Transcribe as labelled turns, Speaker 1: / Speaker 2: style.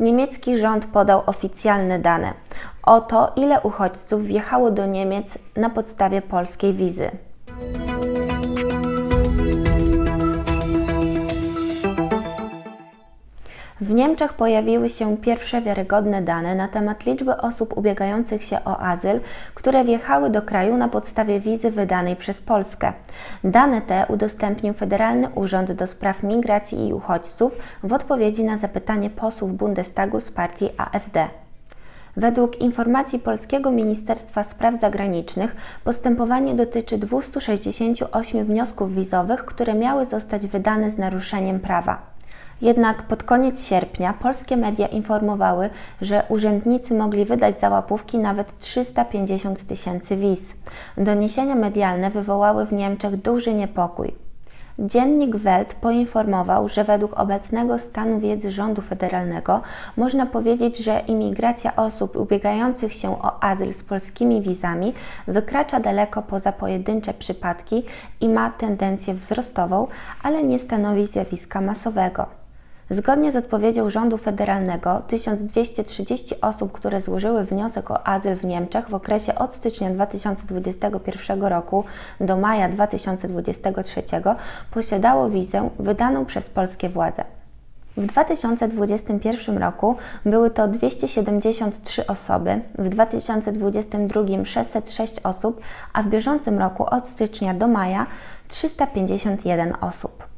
Speaker 1: Niemiecki rząd podał oficjalne dane o to, ile uchodźców wjechało do Niemiec na podstawie polskiej wizy. W Niemczech pojawiły się pierwsze wiarygodne dane na temat liczby osób ubiegających się o azyl, które wjechały do kraju na podstawie wizy wydanej przez Polskę. Dane te udostępnił Federalny Urząd do Spraw Migracji i Uchodźców w odpowiedzi na zapytanie posłów Bundestagu z partii AfD. Według informacji Polskiego Ministerstwa Spraw Zagranicznych postępowanie dotyczy 268 wniosków wizowych, które miały zostać wydane z naruszeniem prawa. Jednak pod koniec sierpnia polskie media informowały, że urzędnicy mogli wydać za łapówki nawet 350 tysięcy wiz. Doniesienia medialne wywołały w Niemczech duży niepokój. Dziennik Welt poinformował, że według obecnego stanu wiedzy rządu federalnego można powiedzieć, że imigracja osób ubiegających się o azyl z polskimi wizami wykracza daleko poza pojedyncze przypadki i ma tendencję wzrostową, ale nie stanowi zjawiska masowego. Zgodnie z odpowiedzią rządu federalnego, 1230 osób, które złożyły wniosek o azyl w Niemczech w okresie od stycznia 2021 roku do maja 2023 posiadało wizę wydaną przez polskie władze. W 2021 roku były to 273 osoby, w 2022 606 osób, a w bieżącym roku od stycznia do maja 351 osób.